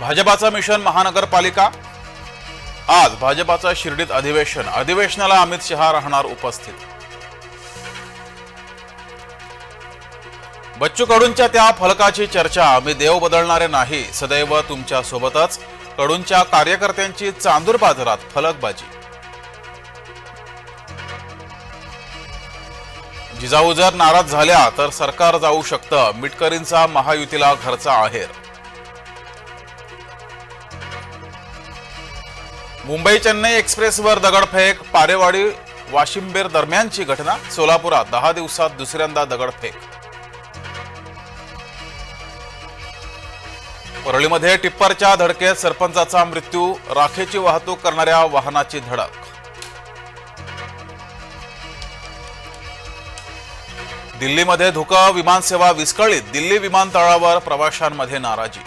भाजपाचं मिशन महानगरपालिका? आज भाजपाचं शिर्डीत अधिवेशन. अधिवेशनाला अमित शहा राहणार उपस्थित. बच्चू कडूंच्या त्या फलकाची चर्चा मी देव बदलणारे नाही सदैव तुमच्या सोबतच. कडूंच्या कार्यकर्त्यांची चांदूर बाजारात फलकबाजी. जिजाऊ जर नाराज झाल्या तर सरकार जाऊ शकतं. मिटकरींचा महायुतीला घरचा आहेर. मुंबई चेन्नई एक्सप्रेसवर दगडफेक पारेवाडी वाशिंबेर दरम्यानची घटना सोलापुरात दहा दिवसात दुसऱ्यांदा दगडफेक. परळीमध्ये टिप्परच्या धडकेत सरपंचाचा मृत्यू राखेची वाहतूक करणाऱ्या वाहनाची धडक. दिल्लीमध्ये धुकं विमानसेवा विस्कळीत दिल्ली विमानतळावर प्रवाशांमध्ये नाराजी.